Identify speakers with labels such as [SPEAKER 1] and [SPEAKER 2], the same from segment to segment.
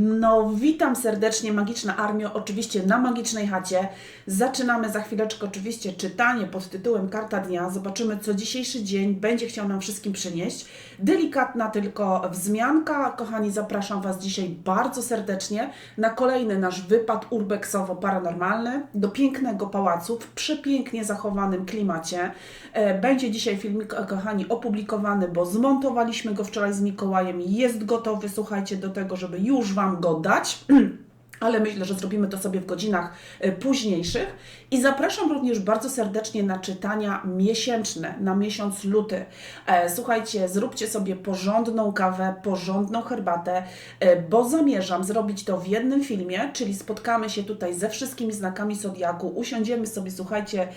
[SPEAKER 1] No, witam serdecznie, Magiczna Armio, oczywiście na Magicznej Chacie. Zaczynamy za chwileczkę oczywiście czytanie pod tytułem Karta Dnia. Zobaczymy, co dzisiejszy dzień będzie chciał nam wszystkim przynieść. Delikatna tylko wzmianka. Kochani, zapraszam Was dzisiaj bardzo serdecznie na kolejny nasz wypad urbexowo-paranormalny do pięknego pałacu w przepięknie zachowanym klimacie. E, Będzie dzisiaj filmik, kochani, opublikowany, bo zmontowaliśmy go wczoraj z Mikołajem. Jest gotowy, słuchajcie, do tego, żeby już Wam go dać. Ale myślę, że zrobimy to sobie w godzinach e, późniejszych. I zapraszam również bardzo serdecznie na czytania miesięczne, na miesiąc luty. E, Słuchajcie, zróbcie sobie porządną kawę, porządną herbatę, e, bo zamierzam zrobić to w jednym filmie, czyli spotkamy się tutaj ze wszystkimi znakami Zodiaku, usiądziemy sobie, słuchajcie,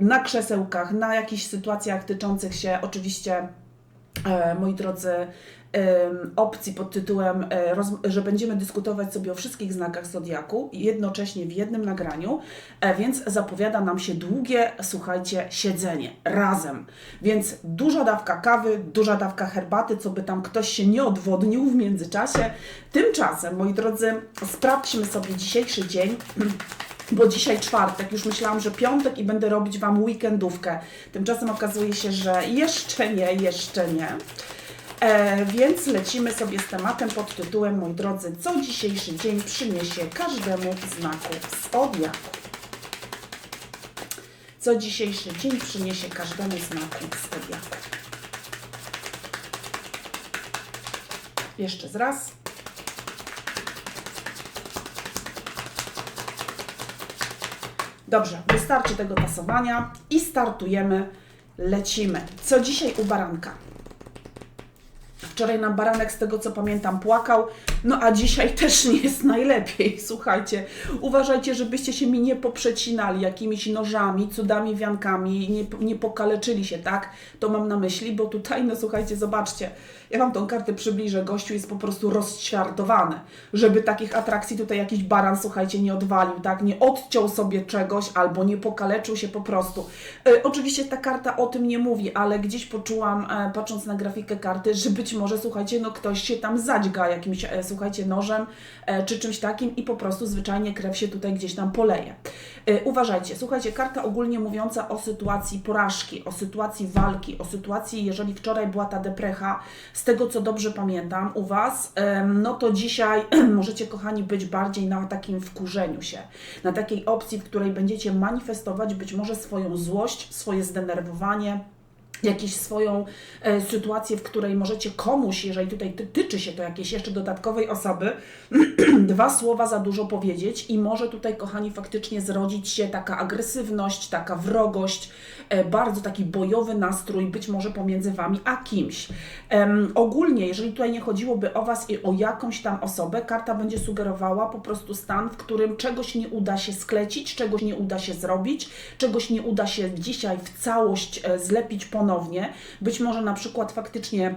[SPEAKER 1] na krzesełkach, na jakichś sytuacjach tyczących się oczywiście moi drodzy, opcji pod tytułem, e, że będziemy dyskutować sobie o wszystkich znakach Zodiaku jednocześnie w jednym nagraniu, e, więc zapowiada nam się długie, słuchajcie, siedzenie razem. Więc duża dawka kawy, duża dawka herbaty, co by tam ktoś się nie odwodnił w międzyczasie. Tymczasem, moi drodzy, sprawdźmy sobie dzisiejszy dzień. Bo dzisiaj czwartek, już myślałam, że piątek i będę robić Wam weekendówkę. Tymczasem okazuje się, że jeszcze nie, jeszcze nie. E, więc lecimy sobie z tematem pod tytułem, moi drodzy, co dzisiejszy dzień przyniesie każdemu znaku zodiaku. Co dzisiejszy dzień przyniesie każdemu znaku zodiaku. Jeszcze raz. Dobrze, wystarczy tego tasowania i startujemy, lecimy. Co dzisiaj u baranka? Wczoraj nam baranek, z tego co pamiętam, płakał, no a dzisiaj też nie jest najlepiej. Słuchajcie, uważajcie, żebyście się mi nie poprzecinali jakimiś nożami, cudami, wiankami, nie, nie pokaleczyli się, tak? To mam na myśli, bo tutaj, no słuchajcie, zobaczcie, ja Wam tą kartę przybliżę, gościu jest po prostu rozćwiartowany, żeby takich atrakcji tutaj jakiś baran, słuchajcie, nie odwalił, tak? Nie odciął sobie czegoś albo nie pokaleczył się po prostu. E, oczywiście ta karta o tym nie mówi, ale gdzieś poczułam, e, patrząc na grafikę karty, że być może, słuchajcie, no ktoś się tam zadźga jakimś, e, słuchajcie, nożem e, czy czymś takim i po prostu zwyczajnie krew się tutaj gdzieś tam poleje. E, uważajcie, słuchajcie, karta ogólnie mówiąca o sytuacji porażki, o sytuacji walki, o sytuacji, jeżeli wczoraj była ta deprecha, z tego co dobrze pamiętam u Was, no to dzisiaj możecie, kochani, być bardziej na takim wkurzeniu się, na takiej opcji, w której będziecie manifestować być może swoją złość, swoje zdenerwowanie, jakąś swoją e, sytuację, w której możecie komuś, jeżeli tutaj ty, tyczy się to jakiejś jeszcze dodatkowej osoby, dwa słowa za dużo powiedzieć i może tutaj, kochani, faktycznie zrodzić się taka agresywność, taka wrogość, e, bardzo taki bojowy nastrój, być może pomiędzy Wami a kimś. Em, ogólnie, jeżeli tutaj nie chodziłoby o Was i o jakąś tam osobę, karta będzie sugerowała po prostu stan, w którym czegoś nie uda się sklecić, czegoś nie uda się zrobić, czegoś nie uda się dzisiaj w całość e, zlepić ponownie. Być może na przykład faktycznie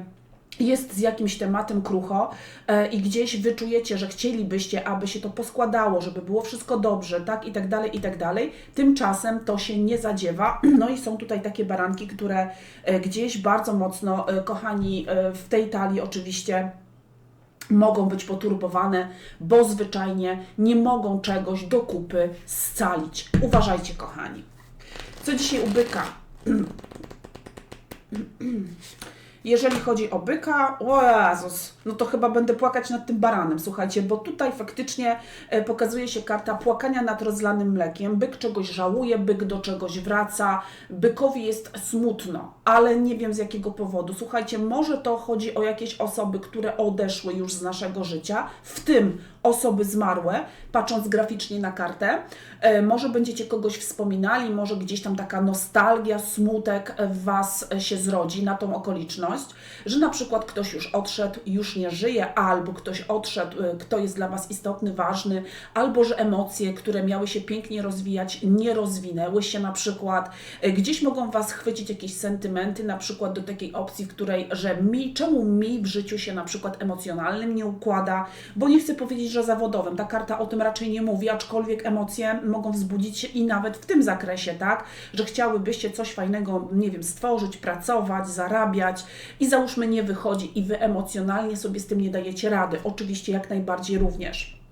[SPEAKER 1] jest z jakimś tematem krucho e, i gdzieś wyczujecie, że chcielibyście, aby się to poskładało, żeby było wszystko dobrze, tak i tak dalej, i tak dalej. Tymczasem to się nie zadziewa. No i są tutaj takie baranki, które e, gdzieś bardzo mocno, e, kochani, w tej talii oczywiście mogą być poturbowane, bo zwyczajnie nie mogą czegoś do kupy scalić. Uważajcie, kochani. Co dzisiaj u byka? Jeżeli chodzi o byka, o Jezus, no to chyba będę płakać nad tym baranem, słuchajcie, bo tutaj faktycznie e, pokazuje się karta płakania nad rozlanym mlekiem. Byk czegoś żałuje, byk do czegoś wraca, bykowi jest smutno, ale nie wiem z jakiego powodu. Słuchajcie, może to chodzi o jakieś osoby, które odeszły już z naszego życia, w tym osoby zmarłe, patrząc graficznie na kartę. E, może będziecie kogoś wspominali, może gdzieś tam taka nostalgia, smutek w Was e, się zrodzi na tą okoliczność, że na przykład ktoś już odszedł, już nie żyje, albo ktoś odszedł, e, kto jest dla Was istotny, ważny, albo że emocje, które miały się pięknie rozwijać, nie rozwinęły się na przykład. Gdzieś mogą Was chwycić jakieś sentymenty, na przykład do takiej opcji, w której, że mi, czemu mi w życiu się na przykład emocjonalnym nie układa, bo nie chcę powiedzieć, że zawodowym. Ta karta o tym raczej nie mówi, aczkolwiek emocje mogą wzbudzić się i nawet w tym zakresie, tak, że chciałybyście coś fajnego, nie wiem, stworzyć, pracować, zarabiać, i załóżmy nie wychodzi i wy emocjonalnie sobie z tym nie dajecie rady. Oczywiście jak najbardziej również.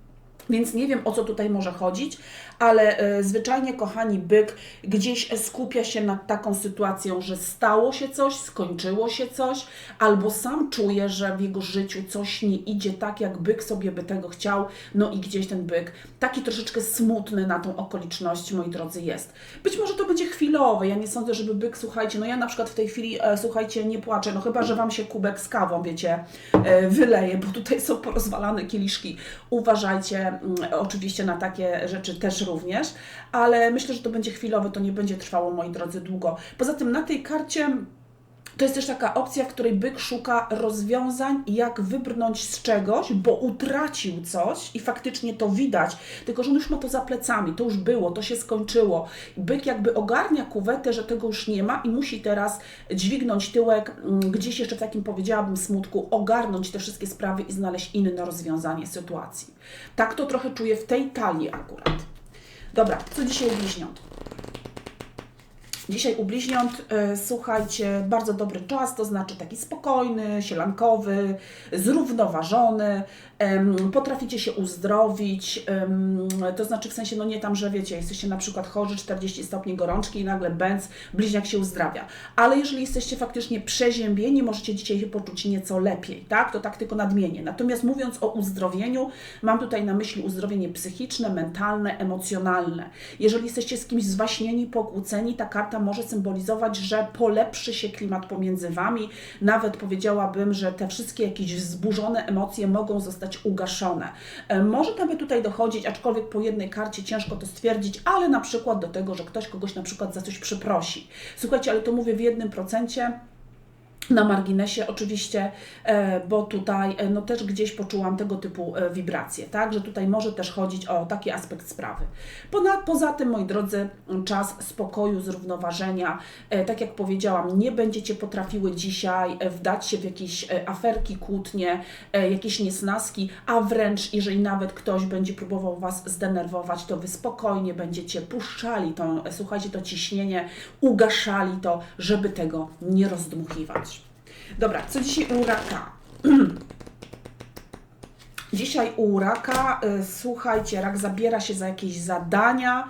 [SPEAKER 1] Więc nie wiem o co tutaj może chodzić, ale e, zwyczajnie, kochani, byk gdzieś skupia się nad taką sytuacją, że stało się coś, skończyło się coś, albo sam czuje, że w jego życiu coś nie idzie tak, jak byk sobie by tego chciał, no i gdzieś ten byk taki troszeczkę smutny na tą okoliczność, moi drodzy, jest. Być może to będzie chwilowe, ja nie sądzę, żeby byk, słuchajcie, no ja na przykład w tej chwili, e, słuchajcie, nie płaczę, no chyba, że Wam się kubek z kawą, wiecie, e, wyleje, bo tutaj są porozwalane kieliszki. Uważajcie mm, oczywiście na takie rzeczy też również, ale myślę, że to będzie chwilowe, to nie będzie trwało, moi drodzy, długo. Poza tym na tej karcie to jest też taka opcja, w której byk szuka rozwiązań, jak wybrnąć z czegoś, bo utracił coś i faktycznie to widać, tylko że on już ma to za plecami, to już było, to się skończyło. Byk jakby ogarnia kuwetę, że tego już nie ma i musi teraz dźwignąć tyłek, mm, gdzieś jeszcze w takim powiedziałabym smutku, ogarnąć te wszystkie sprawy i znaleźć inne rozwiązanie sytuacji. Tak to trochę czuję w tej talii akurat. Dobra, co dzisiaj bliźniąt? Dzisiaj u bliźniąt, e, słuchajcie, bardzo dobry czas, to znaczy taki spokojny, sielankowy, zrównoważony, potraficie się uzdrowić, to znaczy w sensie, no nie tam, że wiecie, jesteście na przykład chorzy, 40 stopni gorączki i nagle bęc, bliźniak się uzdrawia. Ale jeżeli jesteście faktycznie przeziębieni, możecie dzisiaj się poczuć nieco lepiej, tak? To tak tylko nadmienię. Natomiast mówiąc o uzdrowieniu, mam tutaj na myśli uzdrowienie psychiczne, mentalne, emocjonalne. Jeżeli jesteście z kimś zwaśnieni, pokłóceni, ta karta może symbolizować, że polepszy się klimat pomiędzy Wami. Nawet powiedziałabym, że te wszystkie jakieś wzburzone emocje mogą zostać ugaszone. E, Może nawet tutaj dochodzić, aczkolwiek po jednej karcie ciężko to stwierdzić, ale na przykład do tego, że ktoś kogoś na przykład za coś przeprosi. Słuchajcie, ale to mówię w jednym procencie na marginesie oczywiście, e, bo tutaj e, no też gdzieś poczułam tego typu e, wibracje, tak, że tutaj może też chodzić o taki aspekt sprawy. Poza, tym, moi drodzy, czas spokoju, zrównoważenia, tak jak powiedziałam, nie będziecie potrafiły dzisiaj wdać się w jakieś aferki, kłótnie, jakieś niesnaski, a wręcz jeżeli nawet ktoś będzie próbował Was zdenerwować, to Wy spokojnie będziecie puszczali to, słuchajcie, to ciśnienie, ugaszali to, żeby tego nie rozdmuchiwać. Dobra, co dzisiaj u raka? Dzisiaj u raka, y, słuchajcie, rak zabiera się za jakieś zadania,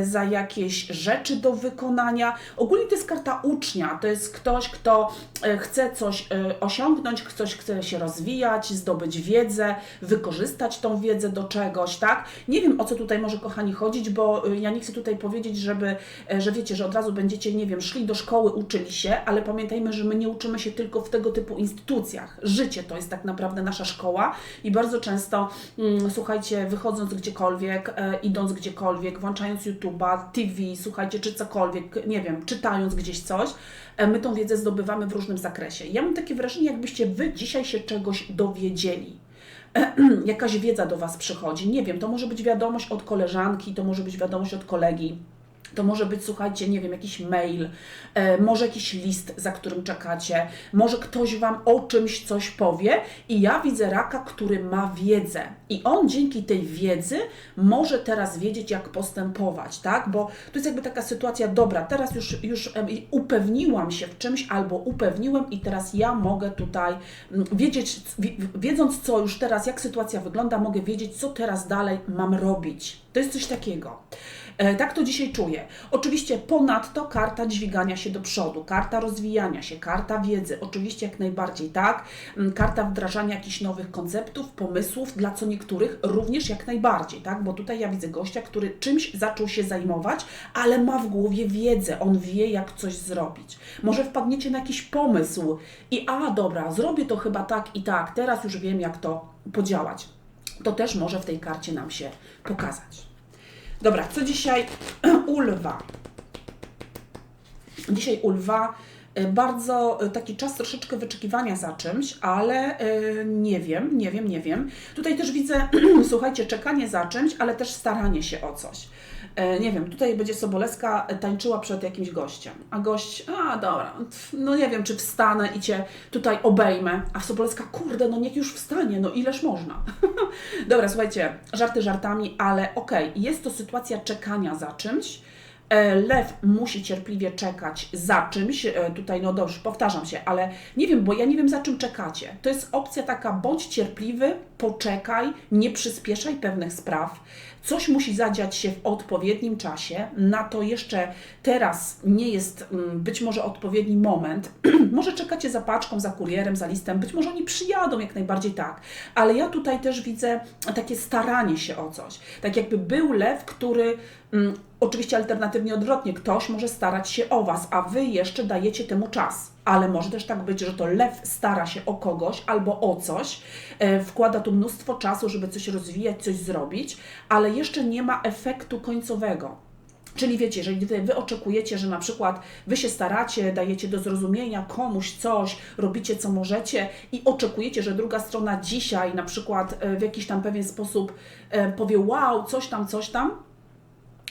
[SPEAKER 1] y, za jakieś rzeczy do wykonania. Ogólnie to jest karta ucznia, to jest ktoś, kto y, chce coś osiągnąć, ktoś chce się rozwijać, zdobyć wiedzę, wykorzystać tą wiedzę do czegoś, tak? Nie wiem o co tutaj może, kochani, chodzić, bo ja nie chcę tutaj powiedzieć, żeby, że wiecie, że od razu będziecie, nie wiem, szli do szkoły, uczyli się, ale pamiętajmy, że my nie uczymy się tylko w tego typu instytucjach. Życie to jest tak naprawdę nasza szkoła i bardzo często, mm, słuchajcie, wychodząc gdziekolwiek, e, idąc gdziekolwiek, włączając YouTube'a, TV, słuchajcie, czy cokolwiek, nie wiem, czytając gdzieś coś, e, my tą wiedzę zdobywamy w różnym zakresie. Ja mam takie wrażenie, jakbyście Wy dzisiaj się czegoś dowiedzieli. Jakaś wiedza do Was przychodzi. Nie wiem, to może być wiadomość od koleżanki, to może być wiadomość od kolegi. To może być, słuchajcie, nie wiem, jakiś mail, e, może jakiś list, za którym czekacie, może ktoś Wam o czymś coś powie i ja widzę raka, który ma wiedzę i on dzięki tej wiedzy może teraz wiedzieć, jak postępować, tak? Bo to jest jakby taka sytuacja, dobra, teraz już, już upewniłam się w czymś albo upewniłem i teraz ja mogę tutaj mm, wiedzieć, wi- wiedząc co już teraz, jak sytuacja wygląda, mogę wiedzieć, co teraz dalej mam robić. To jest coś takiego. E, Tak to dzisiaj czuję. Oczywiście ponadto karta dźwigania się do przodu, karta rozwijania się, karta wiedzy, oczywiście jak najbardziej tak, Mm, karta wdrażania jakichś nowych konceptów, pomysłów, dla co niektórych również jak najbardziej, tak, bo tutaj ja widzę gościa, który czymś zaczął się zajmować, ale ma w głowie wiedzę, on wie jak coś zrobić. Może wpadniecie na jakiś pomysł i a dobra, zrobię to chyba tak i tak, teraz już wiem jak to podziałać. To też może w tej karcie nam się pokazać. Dobra, co dzisiaj u lwa? Dzisiaj u lwa y, bardzo y, taki czas troszeczkę wyczekiwania za czymś, ale y, nie wiem, nie wiem, nie wiem. Tutaj też widzę, słuchajcie, czekanie za czymś, ale też staranie się o coś. E, Nie wiem, tutaj będzie Sobolewska tańczyła przed jakimś gościem, a gość, a dobra, no nie wiem, czy wstanę i Cię tutaj obejmę, a Sobolewska, kurde, no niech już wstanie, no ileż można. dobra, słuchajcie, żarty żartami, ale okej, jest to sytuacja czekania za czymś, Lew musi cierpliwie czekać za czymś. E, Tutaj, no dobrze, powtarzam się, ale nie wiem, bo ja nie wiem za czym czekacie. To jest opcja taka, bądź cierpliwy, poczekaj, nie przyspieszaj pewnych spraw. Coś musi zadziać się w odpowiednim czasie. Na to jeszcze teraz nie jest mm, być może odpowiedni moment. może czekacie za paczką, za kurierem, za listem. Być może oni przyjadą, jak najbardziej tak. Ale ja tutaj też widzę takie staranie się o coś. Tak jakby był lew, który oczywiście alternatywnie odwrotnie, ktoś może starać się o Was, a Wy jeszcze dajecie temu czas. Ale może też tak być, że to lew stara się o kogoś albo o coś, e, wkłada tu mnóstwo czasu, żeby coś rozwijać, coś zrobić, ale jeszcze nie ma efektu końcowego. Czyli wiecie, jeżeli wy, wy oczekujecie, że na przykład wy się staracie, dajecie do zrozumienia komuś coś, robicie co możecie i oczekujecie, że druga strona dzisiaj na przykład e, w jakiś tam pewien sposób e, powie wow, coś tam, coś tam,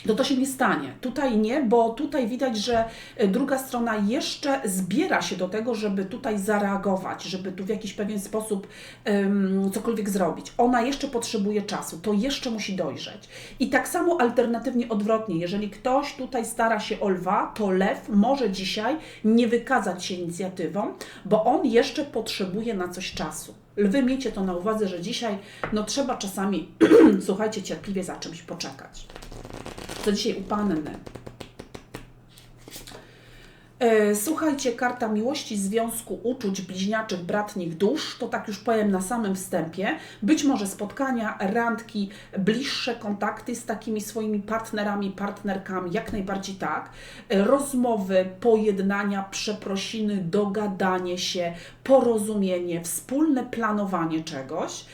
[SPEAKER 1] to to się nie stanie. Tutaj nie, bo tutaj widać, że e, druga strona jeszcze zbiera się do tego, żeby tutaj zareagować, żeby tu w jakiś pewien sposób um, cokolwiek zrobić. Ona jeszcze potrzebuje czasu, to jeszcze musi dojrzeć. I tak samo alternatywnie odwrotnie, jeżeli ktoś tutaj stara się o lwa, to lew może dzisiaj nie wykazać się inicjatywą, bo on jeszcze potrzebuje na coś czasu. Lwy, miejcie to na uwadze, że dzisiaj no, trzeba czasami, słuchajcie, cierpliwie za czymś poczekać. To dzisiaj u Panny. E, Słuchajcie, karta miłości, związku, uczuć, bliźniaczych, bratnich dusz, to tak już powiem na samym wstępie. Być może spotkania, randki, bliższe kontakty z takimi swoimi partnerami, partnerkami, jak najbardziej tak. E, Rozmowy, pojednania, przeprosiny, dogadanie się, porozumienie, wspólne planowanie czegoś.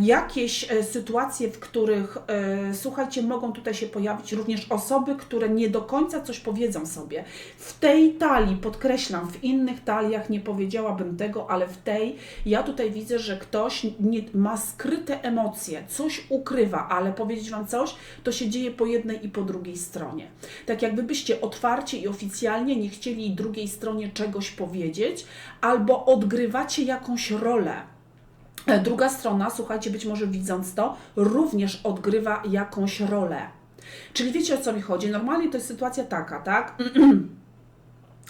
[SPEAKER 1] Jakieś e, sytuacje, w których, e, słuchajcie, mogą tutaj się pojawić również osoby, które nie do końca coś powiedzą sobie. W tej talii, podkreślam, w innych taliach nie powiedziałabym tego, ale w tej, ja tutaj widzę, że ktoś nie, ma skryte emocje, coś ukrywa, ale powiedzieć Wam coś, to się dzieje po jednej i po drugiej stronie. Tak jakby byście otwarcie i oficjalnie nie chcieli drugiej stronie czegoś powiedzieć, albo odgrywacie jakąś rolę. E, Druga strona, słuchajcie, być może widząc to, również odgrywa jakąś rolę. Czyli wiecie o co mi chodzi? Normalnie to jest sytuacja taka, tak?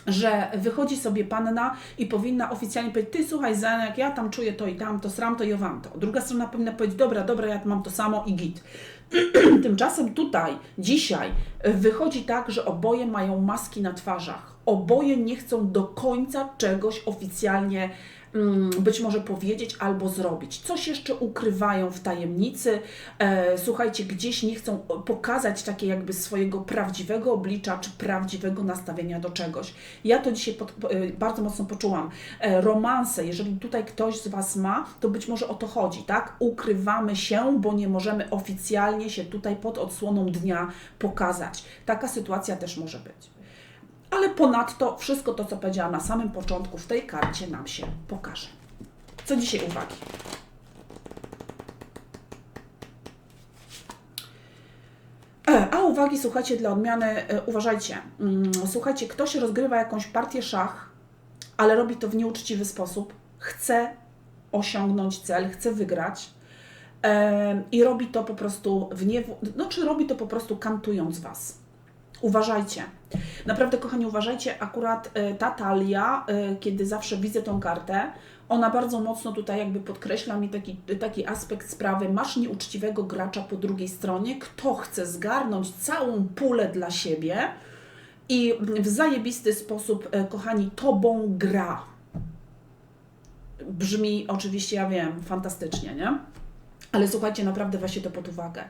[SPEAKER 1] że wychodzi sobie panna i powinna oficjalnie powiedzieć, ty słuchaj Zenek, ja tam czuję to i tamto, sram to i owam to. Druga strona powinna powiedzieć, dobra, dobra, ja mam to samo i git. Tymczasem tutaj, dzisiaj wychodzi tak, że oboje mają maski na twarzach. Oboje nie chcą do końca czegoś oficjalnie być może powiedzieć albo zrobić. Coś jeszcze ukrywają w tajemnicy. E, słuchajcie, gdzieś nie chcą pokazać takie jakby swojego prawdziwego oblicza czy prawdziwego nastawienia do czegoś. Ja to dzisiaj pod, po- e, bardzo mocno poczułam. E, romanse, jeżeli tutaj ktoś z Was ma, to być może o to chodzi, tak? Ukrywamy się, bo nie możemy oficjalnie się tutaj pod odsłoną dnia pokazać. Taka sytuacja też może być. Ale ponadto wszystko to, co powiedziałam na samym początku, w tej karcie nam się pokaże. Co dzisiaj uwagi? E, A uwagi, słuchajcie, dla odmiany, e, uważajcie, mm, słuchajcie, ktoś rozgrywa jakąś partię szach, ale robi to w nieuczciwy sposób, chce osiągnąć cel, chce wygrać i robi to po prostu w nie, no czy robi to po prostu kantując Was. Uważajcie. Naprawdę, kochani, uważajcie, akurat e, ta talia, e, kiedy zawsze widzę tą kartę, ona bardzo mocno tutaj jakby podkreśla mi taki, taki aspekt sprawy. Masz nieuczciwego gracza po drugiej stronie, kto chce zgarnąć całą pulę dla siebie i w zajebisty sposób, e, kochani, tobą gra. Brzmi oczywiście, ja wiem, fantastycznie, nie? Ale słuchajcie, naprawdę weźcie to pod uwagę.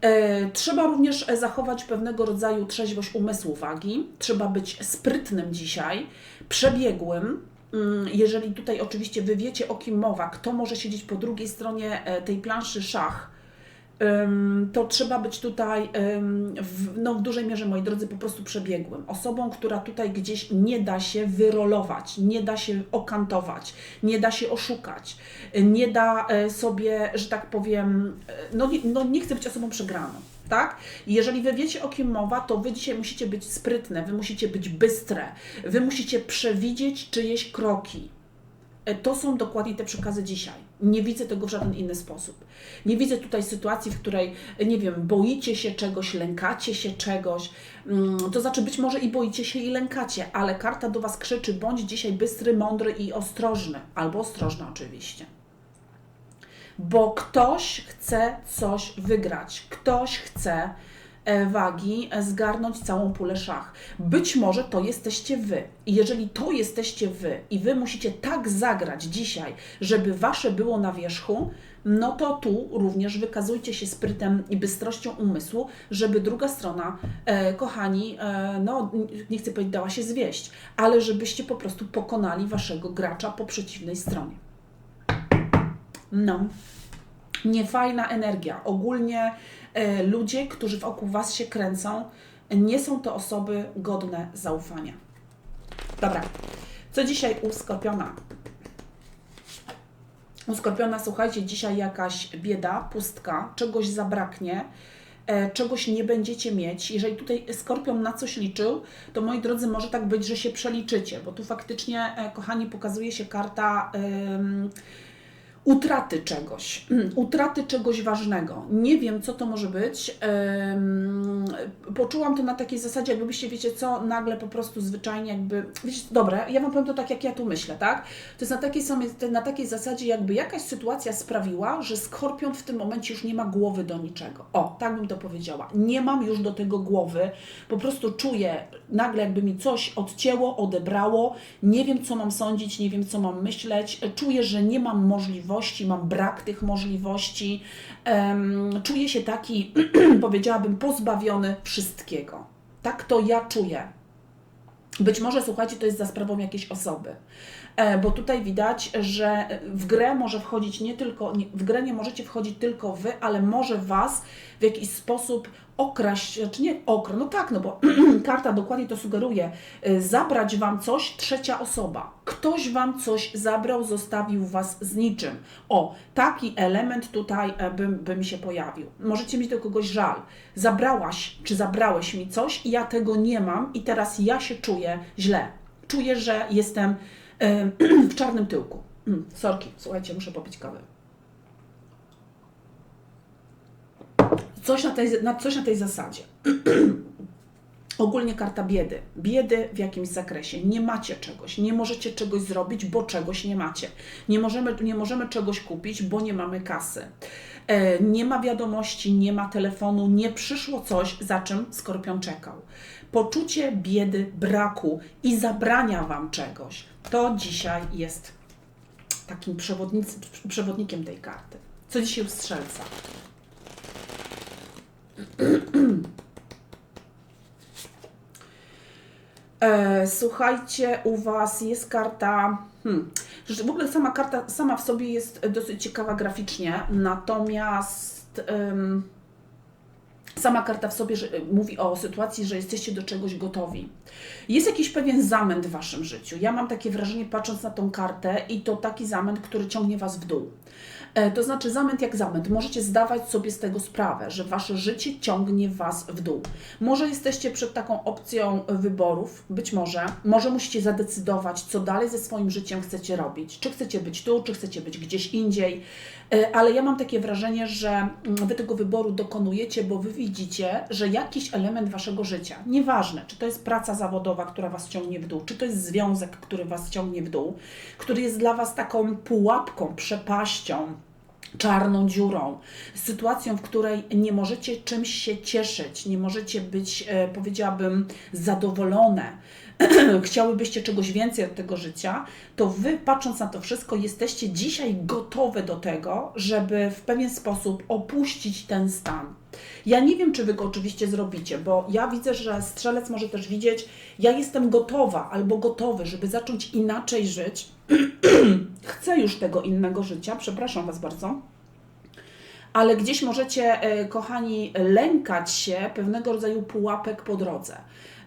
[SPEAKER 1] E, Trzeba również zachować pewnego rodzaju trzeźwość umysłu wagi. Trzeba być sprytnym dzisiaj, przebiegłym. Mm, Jeżeli tutaj oczywiście wy wiecie o kim mowa, kto może siedzieć po drugiej stronie e, tej planszy szach, to trzeba być tutaj w, no, w dużej mierze, moi drodzy, po prostu przebiegłym. Osobą, która tutaj gdzieś nie da się wyrolować, nie da się okantować, nie da się oszukać, nie da e, sobie, że tak powiem, e, no, no nie chce być osobą przegraną. Tak? Jeżeli wy wiecie o kim mowa, to wy dzisiaj musicie być sprytne, wy musicie być bystre, wy musicie przewidzieć czyjeś kroki. E, To są dokładnie te przekazy dzisiaj. Nie widzę tego w żaden inny sposób. Nie widzę tutaj sytuacji, w której, nie wiem, boicie się czegoś, lękacie się czegoś. Mm, To znaczy, być może i boicie się, i lękacie, ale karta do Was krzyczy: bądź dzisiaj bystry, mądry i ostrożny, albo ostrożny oczywiście bo ktoś chce coś wygrać, ktoś chce wagi e, zgarnąć całą pulę szach. Być może to jesteście wy. I jeżeli to jesteście wy i wy musicie tak zagrać dzisiaj, żeby wasze było na wierzchu, no to tu również wykazujcie się sprytem i bystrością umysłu, żeby druga strona, e, kochani, e, no nie chcę powiedzieć dała się zwieść, ale żebyście po prostu pokonali waszego gracza po przeciwnej stronie. No, niefajna energia. Ogólnie e, ludzie, którzy wokół Was się kręcą, nie są to osoby godne zaufania. Dobra, co dzisiaj u Skorpiona? U Skorpiona, słuchajcie, dzisiaj jakaś bieda, pustka, czegoś zabraknie, e, czegoś nie będziecie mieć. Jeżeli tutaj Skorpion na coś liczył, to moi drodzy, może tak być, że się przeliczycie, bo tu faktycznie, e, kochani, pokazuje się karta. ym, utraty czegoś, utraty czegoś ważnego. Nie wiem, co to może być. Poczułam to na takiej zasadzie, jakbyście, wiecie co, nagle po prostu zwyczajnie jakby, wiecie, dobra, ja Wam powiem to tak, jak ja tu myślę, tak? To jest na takiej, samej, na takiej zasadzie, jakby jakaś sytuacja sprawiła, że Skorpion w tym momencie już nie ma głowy do niczego. O, tak bym to powiedziała. Nie mam już do tego głowy, po prostu czuję nagle, jakby mi coś odcięło, odebrało, nie wiem, co mam sądzić, nie wiem, co mam myśleć, czuję, że nie mam możliwości, mam brak tych możliwości, czuję się taki, powiedziałabym, pozbawiony wszystkiego. Tak to ja czuję. Być może, słuchajcie, to jest za sprawą jakiejś osoby. E, Bo tutaj widać, że w grę może wchodzić nie tylko, w grę nie możecie wchodzić tylko wy, ale może was w jakiś sposób okraść, czy nie okra, no tak, no bo karta dokładnie to sugeruje, y, zabrać wam coś trzecia osoba. Ktoś wam coś zabrał, zostawił was z niczym. O, taki element tutaj e, by, by mi się pojawił. Możecie mieć do kogoś żal. Zabrałaś, czy zabrałeś mi coś i ja tego nie mam i teraz ja się czuję źle. Czuję, że jestem e, w czarnym tyłku. Mm, Sorki, słuchajcie, muszę popić kawę. Coś na tej, na, coś na tej zasadzie. Ogólnie karta biedy. Biedy w jakimś zakresie. Nie macie czegoś, nie możecie czegoś zrobić, bo czegoś nie macie. Nie możemy, nie możemy czegoś kupić, bo nie mamy kasy. E, nie ma wiadomości, nie ma telefonu, nie przyszło coś, za czym Skorpion czekał. Poczucie biedy, braku i zabrania Wam czegoś, to dzisiaj jest takim przewodnikiem tej karty. Co dzisiaj u Strzelca? E, słuchajcie, u Was jest karta. Hmm, w ogóle sama karta sama w sobie jest dosyć ciekawa graficznie, natomiast sama karta w sobie że, mówi o sytuacji, że jesteście do czegoś gotowi. Jest jakiś pewien zamęt w Waszym życiu. Ja mam takie wrażenie, patrząc na tą kartę, i to taki zamęt, który ciągnie Was w dół. E, To znaczy zamęt jak zamęt. Możecie zdawać sobie z tego sprawę, że wasze życie ciągnie was w dół. Może jesteście przed taką opcją wyborów, być może. Może musicie zadecydować, co dalej ze swoim życiem chcecie robić. Czy chcecie być tu, czy chcecie być gdzieś indziej. E, Ale ja mam takie wrażenie, że mm, wy tego wyboru dokonujecie, bo wy widzicie, że jakiś element waszego życia, nieważne, czy to jest praca zawodowa, która was ciągnie w dół, czy to jest związek, który was ciągnie w dół, który jest dla was taką pułapką, przepaścią, czarną dziurą, sytuacją, w której nie możecie czymś się cieszyć, nie możecie być, e, powiedziałabym, zadowolone, chciałybyście czegoś więcej od tego życia, to wy, patrząc na to wszystko, jesteście dzisiaj gotowe do tego, żeby w pewien sposób opuścić ten stan. Ja nie wiem, czy wy go oczywiście zrobicie, bo ja widzę, że strzelec może też widzieć, ja jestem gotowa albo gotowy, żeby zacząć inaczej żyć. Chcę już tego innego życia, przepraszam Was bardzo ale gdzieś możecie, e, kochani, lękać się pewnego rodzaju pułapek po drodze.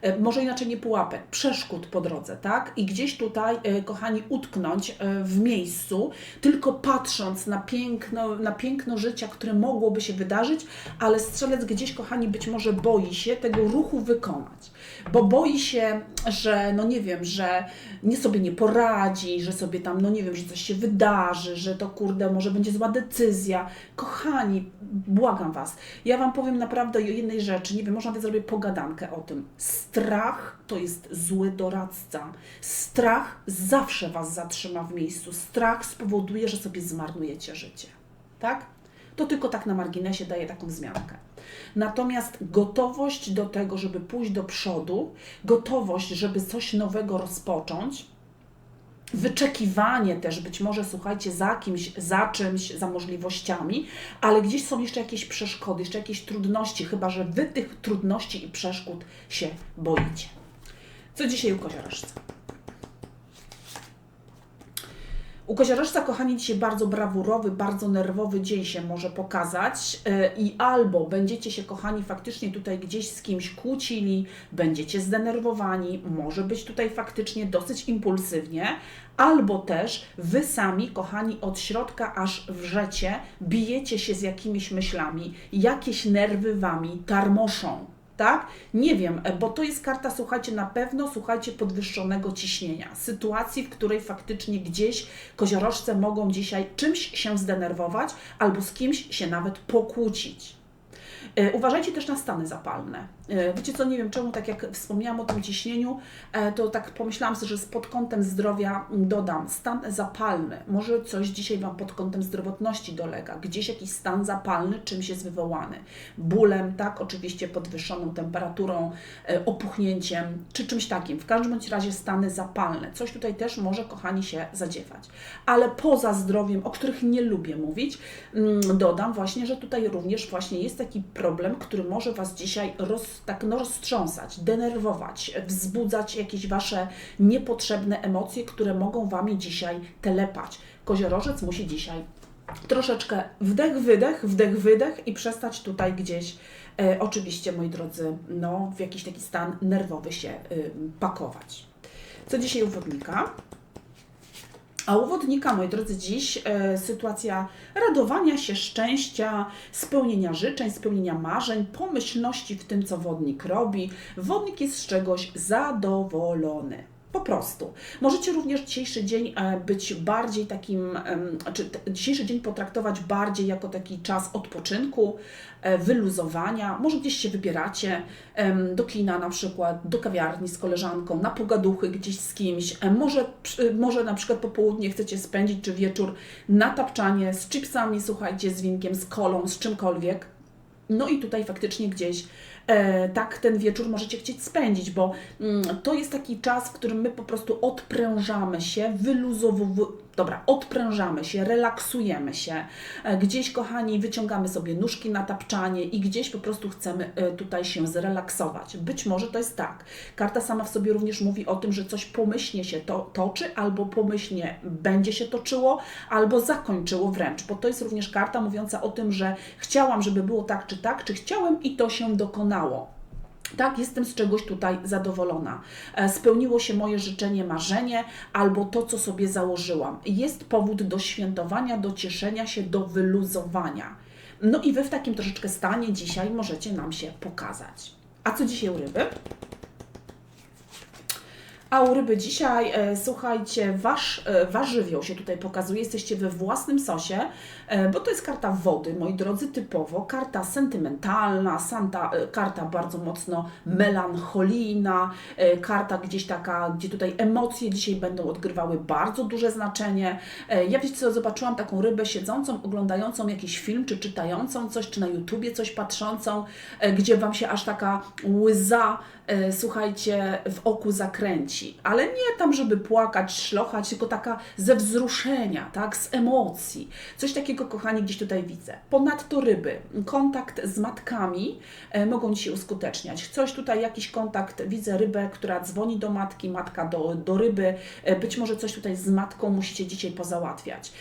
[SPEAKER 1] E, może inaczej nie pułapek, przeszkód po drodze, tak? I gdzieś tutaj, e, kochani, utknąć e, w miejscu, tylko patrząc na piękno, na piękno życia, które mogłoby się wydarzyć, ale strzelec gdzieś, kochani, być może boi się tego ruchu wykonać, bo boi się, że, no nie wiem, że nie sobie nie poradzi, że sobie tam, no nie wiem, że coś się wydarzy, że to kurde, może będzie zła decyzja. Kochani, błagam Was, ja Wam powiem naprawdę o jednej rzeczy, nie wiem, może nawet zrobię pogadankę o tym. Strach to jest zły doradca. Strach zawsze Was zatrzyma w miejscu. Strach spowoduje, że sobie zmarnujecie życie. Tak? To tylko tak na marginesie daje taką wzmiankę. Natomiast gotowość do tego, żeby pójść do przodu, gotowość, żeby coś nowego rozpocząć, wyczekiwanie też być może, słuchajcie, za kimś, za czymś, za możliwościami, ale gdzieś są jeszcze jakieś przeszkody, jeszcze jakieś trudności, chyba że Wy tych trudności i przeszkód się boicie. Co dzisiaj u koziorożca? U koziorożca, kochani, dzisiaj bardzo brawurowy, bardzo nerwowy dzień się może pokazać yy, i albo będziecie się, kochani, faktycznie tutaj gdzieś z kimś kłócili, będziecie zdenerwowani, może być tutaj faktycznie dosyć impulsywnie, albo też Wy sami, kochani, od środka aż wrzecie, bijecie się z jakimiś myślami, jakieś nerwy Wami tarmoszą tak? Nie wiem, bo to jest karta, słuchajcie, na pewno, słuchajcie, podwyższonego ciśnienia. Sytuacji, w której faktycznie gdzieś koziorożce mogą dzisiaj czymś się zdenerwować albo z kimś się nawet pokłócić. E, uważajcie też na stany zapalne. E, wiecie co, nie wiem czemu, tak jak wspomniałam o tym ciśnieniu, e, to tak pomyślałam sobie, że pod kątem zdrowia dodam stan zapalny. Może coś dzisiaj Wam pod kątem zdrowotności dolega, gdzieś jakiś stan zapalny czymś jest wywołany. Bólem, tak, oczywiście podwyższoną temperaturą, opuchnięciem, czy czymś takim. W każdym bądź razie stany zapalne. Coś tutaj też może, kochani, się zadziewać. Ale poza zdrowiem, o których nie lubię mówić, mm, dodam właśnie, że tutaj również właśnie jest taki problem, który może Was dzisiaj roz, tak no, roztrząsać, denerwować, wzbudzać jakieś Wasze niepotrzebne emocje, które mogą Wami dzisiaj telepać. Koziorożec musi dzisiaj troszeczkę wdech, wydech, wdech, wydech i przestać tutaj gdzieś, e, oczywiście, moi drodzy, no, w jakiś taki stan nerwowy się y, pakować. Co dzisiaj u wodnika? A u wodnika, moi drodzy, dziś e, sytuacja radowania się, szczęścia, spełnienia życzeń, spełnienia marzeń, pomyślności w tym, co wodnik robi. Wodnik jest z czegoś zadowolony. Po prostu. Możecie również dzisiejszy dzień e, być bardziej takim, czy dzisiejszy dzień potraktować bardziej jako taki czas odpoczynku, e, wyluzowania. Może gdzieś się wybieracie do kina na przykład, do kawiarni z koleżanką, na pogaduchy gdzieś z kimś. E, może, może na przykład popołudnie chcecie spędzić, czy wieczór na tapczanie z chipsami, słuchajcie, z winkiem, z kolą, z czymkolwiek. No i tutaj faktycznie gdzieś tak ten wieczór możecie chcieć spędzić, bo mm, to jest taki czas, w którym my po prostu odprężamy się, wyluzowujemy Dobra, odprężamy się, relaksujemy się. E, gdzieś, kochani, wyciągamy sobie nóżki na tapczanie i gdzieś po prostu chcemy e, tutaj się zrelaksować. Być może to jest tak. Karta sama w sobie również mówi o tym, że coś pomyślnie się to, toczy, albo pomyślnie będzie się toczyło, albo zakończyło wręcz, bo to jest również karta mówiąca o tym, że chciałam, żeby było tak czy tak, czy chciałem i to się dokonało. Tak, jestem z czegoś tutaj zadowolona. E, spełniło się moje życzenie, marzenie albo to, co sobie założyłam. Jest powód do świętowania, do cieszenia się, do wyluzowania. No i wy w takim troszeczkę stanie dzisiaj możecie nam się pokazać. A co dzisiaj u ryby? A u ryby dzisiaj, e, słuchajcie, wasz, e, wasz żywioł się tutaj pokazuje, jesteście we własnym sosie, bo to jest karta wody, moi drodzy, typowo, karta sentymentalna, santa, e, karta bardzo mocno melancholijna, e, karta gdzieś taka, gdzie tutaj emocje dzisiaj będą odgrywały bardzo duże znaczenie. E, ja wiecie co, zobaczyłam taką rybę siedzącą, oglądającą jakiś film, czy czytającą coś, czy na YouTubie coś patrzącą, e, gdzie Wam się aż taka łza, e, słuchajcie, w oku zakręci ale nie tam, żeby płakać, szlochać, tylko taka ze wzruszenia, tak, z emocji. Coś takiego, kochani, gdzieś tutaj widzę. Ponadto ryby, kontakt z matkami e, mogą się uskuteczniać. Coś tutaj, jakiś kontakt, widzę rybę, która dzwoni do matki, matka do, do ryby, e, być może coś tutaj z matką musicie dzisiaj pozałatwiać.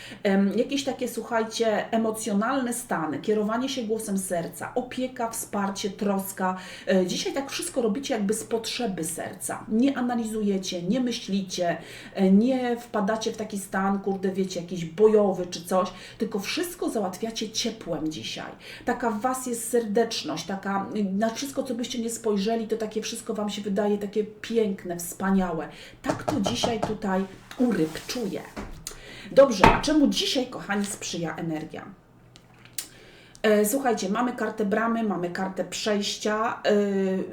[SPEAKER 1] Jakieś takie, słuchajcie, emocjonalne stany, kierowanie się głosem serca, opieka, wsparcie, troska. E, Dzisiaj tak wszystko robicie jakby z potrzeby serca. Nie analizujecie, nie myślicie, nie wpadacie w taki stan, kurde, wiecie, jakiś bojowy czy coś, tylko wszystko załatwiacie ciepłem dzisiaj. Taka w Was jest serdeczność, taka na wszystko, co byście nie spojrzeli, to takie wszystko Wam się wydaje takie piękne, wspaniałe. Tak to dzisiaj tutaj u ryb czuję. Dobrze, a czemu dzisiaj, kochani, sprzyja energia? E, Słuchajcie, mamy kartę bramy, mamy kartę przejścia,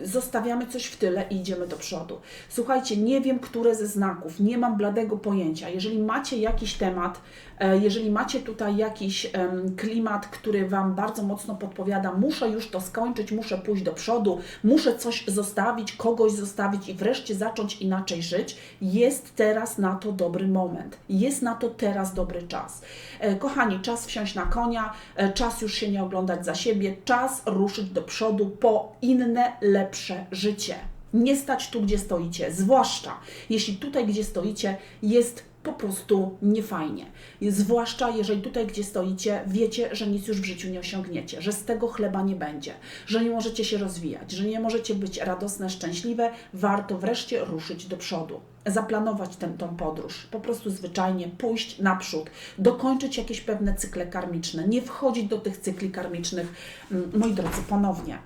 [SPEAKER 1] e, zostawiamy coś w tyle i idziemy do przodu. Słuchajcie, nie wiem, które ze znaków, nie mam bladego pojęcia. Jeżeli macie jakiś temat, e, jeżeli macie tutaj jakiś klimat, który Wam bardzo mocno podpowiada, muszę już to skończyć, muszę pójść do przodu, muszę coś zostawić, kogoś zostawić i wreszcie zacząć inaczej żyć, jest teraz na to dobry moment. Jest na to teraz dobry czas. Kochani, czas wsiąść na konia, czas już się nie oglądać za siebie, czas ruszyć do przodu po inne, lepsze życie. Nie stać tu, gdzie stoicie, zwłaszcza jeśli tutaj, gdzie stoicie, jest po prostu niefajnie. Zwłaszcza jeżeli tutaj, gdzie stoicie, wiecie, że nic już w życiu nie osiągniecie, że z tego chleba nie będzie, że nie możecie się rozwijać, że nie możecie być radosne, szczęśliwe, warto wreszcie ruszyć do przodu. Zaplanować tę tą podróż, po prostu zwyczajnie pójść naprzód, dokończyć jakieś pewne cykle karmiczne, nie wchodzić do tych cykli karmicznych, mm, moi drodzy, ponownie.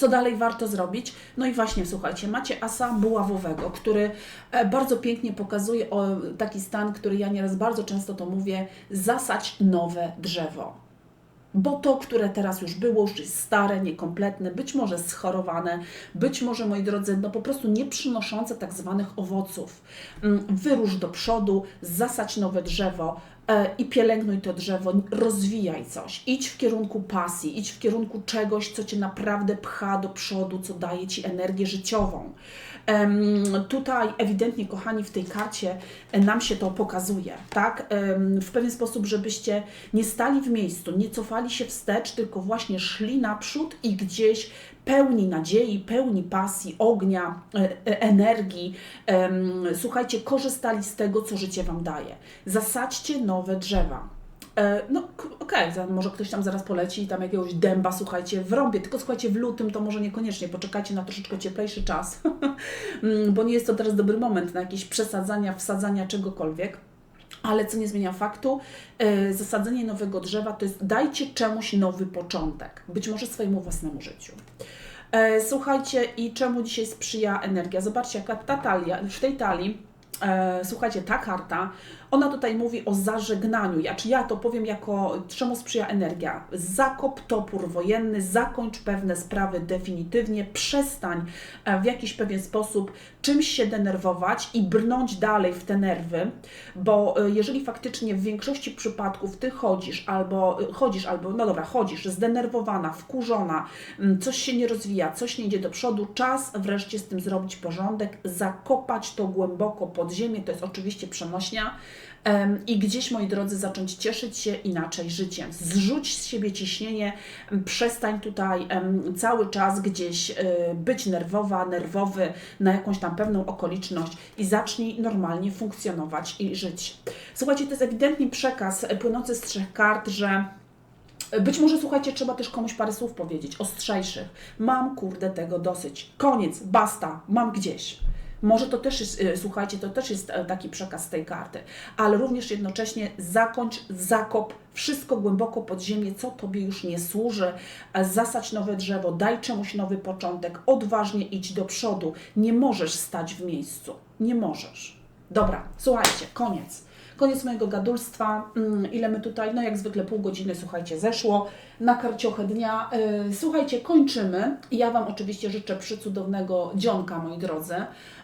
[SPEAKER 1] Co dalej warto zrobić? No i właśnie, słuchajcie, macie asa buławowego, który e, bardzo pięknie pokazuje taki stan, który ja nieraz bardzo często to mówię, zasać nowe drzewo. Bo to, które teraz już było, już jest stare, niekompletne, być może schorowane, być może, moi drodzy, no po prostu nie przynoszące tak zwanych owoców. Mm, Wyrusz do przodu, zasadź nowe drzewo, i pielęgnuj to drzewo, rozwijaj coś, idź w kierunku pasji, idź w kierunku czegoś, co Cię naprawdę pcha do przodu, co daje Ci energię życiową. Tutaj ewidentnie, kochani, w tej karcie e, nam się to pokazuje, tak? W pewien sposób, żebyście nie stali w miejscu, nie cofali się wstecz, tylko właśnie szli naprzód i gdzieś pełni nadziei, pełni pasji, ognia, e, e, energii. Słuchajcie, korzystali z tego, co życie Wam daje. Zasadźcie nowe drzewa. E, No okej, za- może ktoś tam zaraz poleci i tam jakiegoś dęba, słuchajcie, wrąbie, tylko słuchajcie, w lutym to może niekoniecznie, poczekajcie na troszeczkę cieplejszy czas, Mm, bo nie jest to teraz dobry moment na jakieś przesadzania, wsadzania czegokolwiek. Ale co nie zmienia faktu, e, zasadzenie nowego drzewa to jest dajcie czemuś nowy początek, być może swojemu własnemu życiu. E, Słuchajcie, i czemu dzisiaj sprzyja energia? Zobaczcie, jaka ta talia, w tej talii, e, słuchajcie, ta karta, ona tutaj mówi o zażegnaniu. Ja, czy ja to powiem jako, czemu sprzyja energia? Zakop topór wojenny, zakończ pewne sprawy definitywnie, przestań e, w jakiś pewien sposób czymś się denerwować i brnąć dalej w te nerwy, bo e, jeżeli faktycznie w większości przypadków ty chodzisz albo e, chodzisz, albo no dobra, chodzisz zdenerwowana, wkurzona, mm, coś się nie rozwija, coś nie idzie do przodu, czas wreszcie z tym zrobić porządek, zakopać to głęboko pod ziemię, to jest oczywiście przenośnia. I gdzieś, moi drodzy, zacząć cieszyć się inaczej życiem. Zrzuć z siebie ciśnienie, przestań tutaj cały czas gdzieś e, być nerwowa, nerwowy na jakąś tam pewną okoliczność i zacznij normalnie funkcjonować i żyć. Słuchajcie, to jest ewidentnie przekaz płynący z trzech kart, że być może, słuchajcie, trzeba też komuś parę słów powiedzieć, ostrzejszych. Mam, kurde, tego dosyć. Koniec, basta, mam gdzieś. Może to też jest, y, słuchajcie, to też jest e, taki przekaz tej karty, ale również jednocześnie zakończ, zakop wszystko głęboko pod ziemię, co Tobie już nie służy, e, zasadź nowe drzewo, daj czemuś nowy początek, odważnie idź do przodu. Nie możesz stać w miejscu, nie możesz. Dobra, słuchajcie, koniec. Koniec mojego gadulstwa. Mm, Ile my tutaj, no jak zwykle pół godziny, słuchajcie, zeszło na karciochę dnia. Słuchajcie, kończymy. Ja Wam oczywiście życzę przycudownego dzionka, moi drodzy.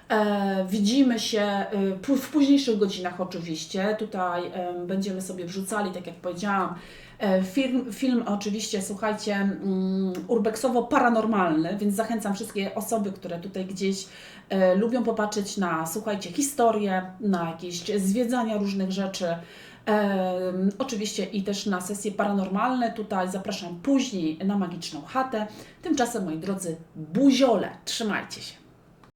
[SPEAKER 1] E, widzimy się e, pu- w późniejszych godzinach oczywiście. Tutaj em, będziemy sobie wrzucali, tak jak powiedziałam, E, Film, film oczywiście, słuchajcie, mm, urbexowo-paranormalny, więc zachęcam wszystkie osoby, które tutaj gdzieś e, lubią popatrzeć na, słuchajcie, historię, na jakieś zwiedzania różnych rzeczy. Em, oczywiście i też na sesje paranormalne. Tutaj zapraszam później na magiczną chatę. Tymczasem, moi drodzy, buziole, trzymajcie się.